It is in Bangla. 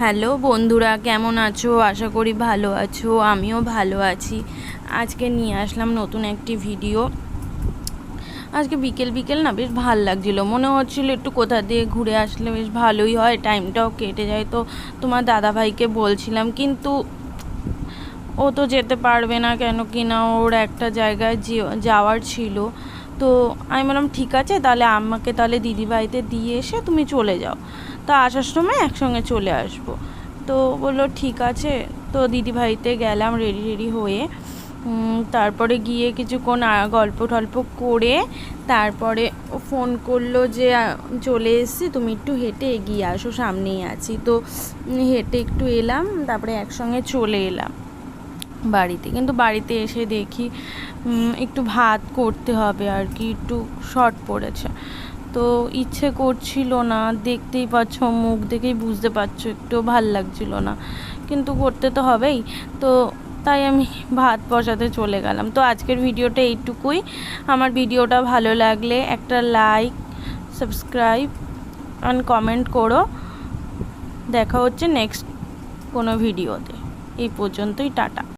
হ্যালো বন্ধুরা, কেমন আছো? আশা করি ভালো আছো, আমিও ভালো আছি। আজকে নিয়ে আসলাম নতুন একটি ভিডিও। আজকে বিকেল বিকেল না বেশ ভালো লাগছিল, মনে হচ্ছিল একটু কোথা দিয়ে ঘুরে আসলে বেশ ভালোই হয়, টাইমটাও কেটে যায় তো তোমার দাদাভাইকে বলছিলাম, কিন্তু ও তো যেতে পারবে না কেন কি না ওর একটা জায়গায় যাওয়ার ছিল। তো আমি বললাম, ঠিক আছে, তাহলে আমাকে তাহলে দিদিভাইতে দিয়ে এসে তুমি চলে যাও। তো আসার সময় একসঙ্গে চলে আসব। তো বলল, ঠিক আছে। তো দিদিভাইতে গেলাম রেডি রেডি হয়ে। তারপরে গিয়ে কিছুক্ষণ গল্প টল্প করে তারপরে ফোন করল যে চলে এসেছি, তুমি একটু হেঁটে এগিয়ে আসো, সামনেই আছি। তো হেঁটে একটু এলাম, তারপরে একসঙ্গে চলে এলাম। বাড়িতে। কিন্তু বাড়িতে এসে দেখি একটু ভাত করতে হবে আর কি, একটু শর্ট পড়েছে। তো ইচ্ছে করছিল না, দেখতেই পাচ্ছ মুখ দেখেই বুঝতে পারছ, একটু ভালো লাগছিল না। কিন্তু করতে তো হবেই। তো তাই আমি ভাত বসাতে চলে গেলাম। তো আজকের ভিডিওটা এইটুকুই। আমার ভিডিওটা ভালো লাগলে একটা লাইক সাবস্ক্রাইব অ্যান্ড কমেন্ট করো। দেখা হচ্ছে নেক্সট কোনো ভিডিওতে। এই পর্যন্তই, টাটা।